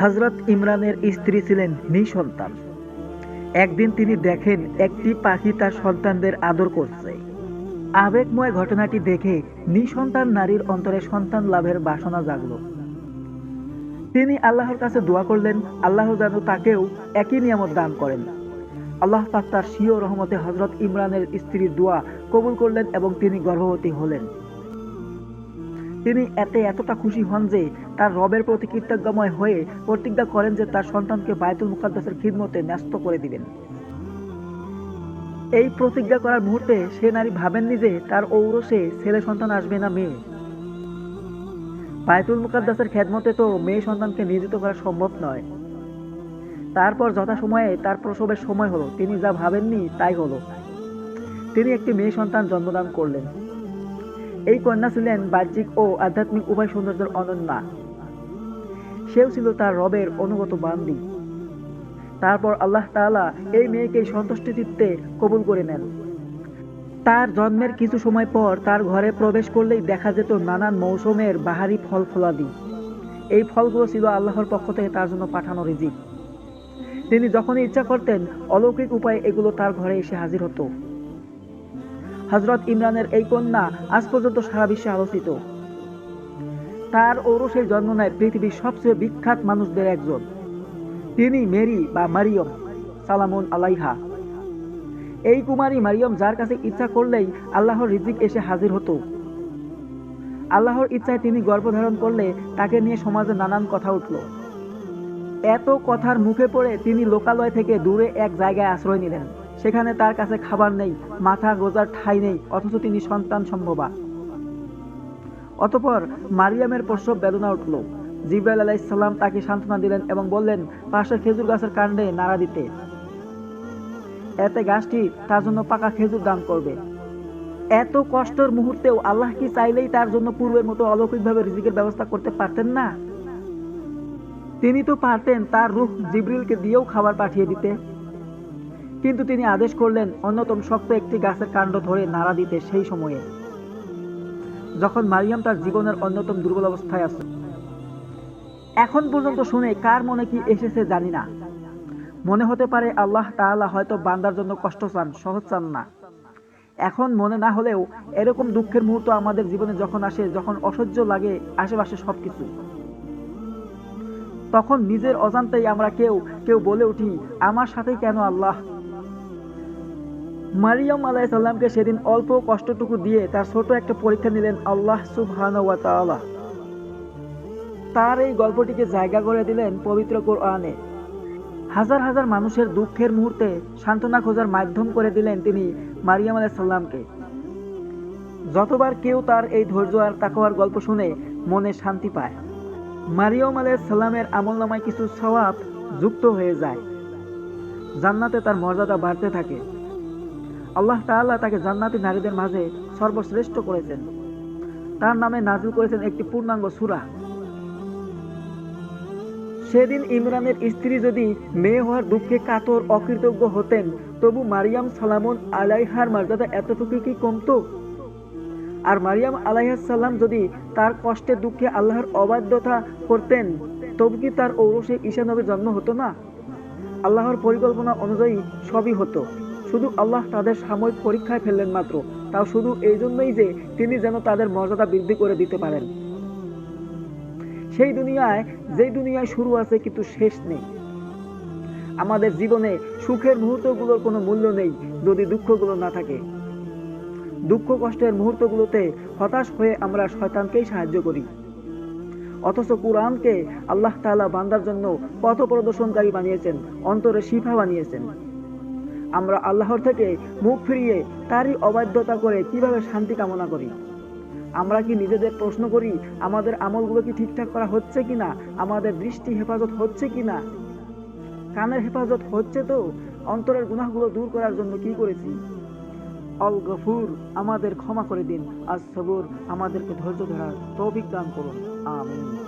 হজরত ইমরানের স্ত্রী ছিলেন নিঃসন্তান। একদিন তিনি দেখেন একটি পাখি তার সন্তানদের আদর করছে। আবেগময় ঘটনাটি দেখে নিঃসন্তান নারীর অন্তরে সন্তান লাভের বাসনা জাগল। তিনি আল্লাহর কাছে দোয়া করলেন, আল্লাহ যেন তাকেও একই নিয়ামত দান করেন। আল্লাহ পাক তার সিও রহমতে হজরত ইমরানের স্ত্রীর দোয়া কবুল করলেন এবং তিনি গর্ভবতী হলেন। তিনি এতে এতটা খুশি হন যে তার রবের প্রতি কৃতজ্ঞময় হয়ে প্রতিজ্ঞা করেন যে তার সন্তানকে বায়তুল মুকাদ্দাসের খিদমতে ন্যস্ত করে দিবেন। এই প্রতিজ্ঞা করার মুহূর্তে সে নারী ভাবেননি যে তার ঔরসে ছেলে সন্তান আসবে না মেয়ে। বায়তুল মুকাদ্দাসের খেদমতে তো মেয়ে সন্তানকে নিয়োজিত করা সম্ভব নয়। তারপর যথাসময়ে তার প্রসবের সময় হলো। তিনি যা ভাবেননি তাই হলো। তিনি একটি মেয়ে সন্তান জন্মদান করলেন। এই কন্যা ছিলেন বাহ্যিক ও আধ্যাত্মিক উভয় সৌন্দর্যের অনন্যা। সেও ছিল তার রবের অনুগত বান্দি। তারপর আল্লাহ তাআলা এই মেয়েকে সন্তুষ্টি চিত্তে কবুল করে নেন। তার জন্মের কিছু সময় পর তার ঘরে প্রবেশ করলেই দেখা যেত নানান মৌসুমের বাহারি ফল ফলাদি। এই ফলগুলো ছিল আল্লাহর পক্ষ থেকে তার জন্য পাঠানো রিজিক। তিনি যখনই ইচ্ছা করতেন অলৌকিক উপায়ে এগুলো তার ঘরে এসে হাজির হতো। হজরত ইমরানের এই কন্যা আজ পর্যন্ত সারা বিশ্বে আলোচিত। তার ঔরসের জন্ম নেয় পৃথিবীর সবচেয়ে বিখ্যাত মানুষদের একজন। তিনি মেরি বা মারিয়ম, সালামুন আলাইহা। এই কুমারী মারিয়ম যার কাছে ইচ্ছা করলেই আল্লাহর রিজিক এসে হাজির হতো। আল্লাহর ইচ্ছায় তিনি গর্ভধারণ করলে তাকে নিয়ে সমাজে নানান কথা উঠল। এত কথার মুখে পড়ে তিনি লোকালয় থেকে দূরে এক জায়গায় আশ্রয় নিলেন। সেখানে তার কাছে খাবার নেই, মাথা গোজার ঠাই নেই, অথচ তিনি সন্তান সম্ভবা। অতপর মারিয়ামের প্রসব বেদনা উঠল। জিব্রাইল আলাইসাল্লাম তাকে সান্ত্বনা দিলেন এবং বললেন পাশে খেজুর গাছের কাণ্ডে নাড়া দিতে। এতে গাছটি তার জন্য পাকা খেজুর দান করবে। এত কষ্টের মুহূর্তেও আল্লাহ কি চাইলেই তার জন্য পূর্বের মতো অলৌকিকভাবে রিজিকের ব্যবস্থা করতে পারতেন না? তিনি তো পারতেন তার রুখ জিব্রিলকে দিয়েও খাবার পাঠিয়ে দিতে। কিন্তু তিনি আদেশ করলেন অন্যতম শক্ত একটি গাছের কাণ্ড ধরে নাড়া দিতে সেই সময়ে। যখন মারিয়াম তার জীবনের অন্যতম দুর্বল অবস্থায় আছে। এখন পর্যন্ত শুনে কার মনে কি এসেছে জানি না। মনে হতে পারে আল্লাহ তাআলা হয়তো বান্দার জন্য কষ্ট চান, সহজ চান না। এখন মনে না হলেও এরকম দুঃখের মুহূর্ত আমাদের জীবনে যখন আসে, যখন অসহ্য লাগে আশেপাশে সবকিছু। তখন নিজের অজান্তেই আমরা কেউ কেউ বলে উঠি, আমার সাথে কেন আল্লাহ মারিয়াম আলাইসাল্লামকে সেদিন অল্প কষ্টটুকু দিয়ে তার ছোট একটা পরীক্ষা নিলেন আল্লাহ সুবহান তার এই গল্পটিকে জায়গা করে দিলেন পবিত্র কোরআনে। হাজার হাজার মানুষের দুঃখের মুহূর্তে সান্ত্বনা খোঁজার মাধ্যম করে দিলেন তিনি মারিয়াম আলাইসাল্লামকে যতবার কেউ তার এই ধৈর্য আর তাকওয়ার গল্প শুনে মনে শান্তি পায়, মারিয়ম আলাইসাল্লামের আমল নামায় কিছু সওয়াব যুক্ত হয়ে যায়। জান্নাতে তার মর্যাদা বাড়তে থাকে। আল্লাহ তাআলা তাকে জান্নাতি নারীদের মাঝে সর্বশ্রেষ্ঠ করেছেন। তার নামে নাজিল করেছেন একটি পূর্ণাঙ্গ সূরা। সেদিন ইমরানের স্ত্রী যদি মেয়ে হওয়ার দুঃখে কাতর, অকৃতজ্ঞ হতেন, তবু মারিয়াম সালামুন আলাইহার মর্যাদা এতটুকু কি কমতো? আর মারিয়াম আলাইহাসাল্লাম যদি তার কষ্টে দুঃখে আল্লাহর অবাধ্যতা করতেন, তবু কি তার ঔরসে ঈশা নবীর জন্ম হতো না? আল্লাহর পরিকল্পনা অনুযায়ী সবই হতো। শুধু আল্লাহ তাদের সাময়িক পরীক্ষায় ফেললেন মাত্র, তাও শুধু এই জন্যই যে তিনি যেন তাদের মর্যাদা বৃদ্ধি করে দিতে পারেন। সেই দুনিয়ায়, যেই দুনিয়ায় শুরু আছে কিন্তু শেষ নেই। আমাদের জীবনে সুখের মুহূর্তগুলোর কোনো মূল্য নেই যদি দুঃখগুলো না থাকে। দুঃখ কষ্টের মুহূর্তগুলোতে হতাশ হয়ে আমরা শয়তানকেই সাহায্য করি। অথচ কোরআনকে আল্লাহ তাআলা বান্দার জন্য পথ প্রদর্শনকারী বানিয়েছেন, অন্তরে শিফা বানিয়েছেন। আমরা আল্লাহর থেকে মুখ ফিরিয়ে তারই অবাধ্যতা করে কীভাবে শান্তি কামনা করি? আমরা কি নিজেদের প্রশ্ন করি, আমাদের আমলগুলো কি ঠিকঠাক করা হচ্ছে কি না আমাদের দৃষ্টি হেফাজত হচ্ছে কি না কানের হেফাজত হচ্ছে তো? অন্তরের গুনাহগুলো দূর করার জন্য কি করেছি? অল গফুর, আমাদের ক্ষমা করে দিন। আজ সবুর, আমাদেরকে ধৈর্য ধরার তৌফিক দান করুন। আমিন।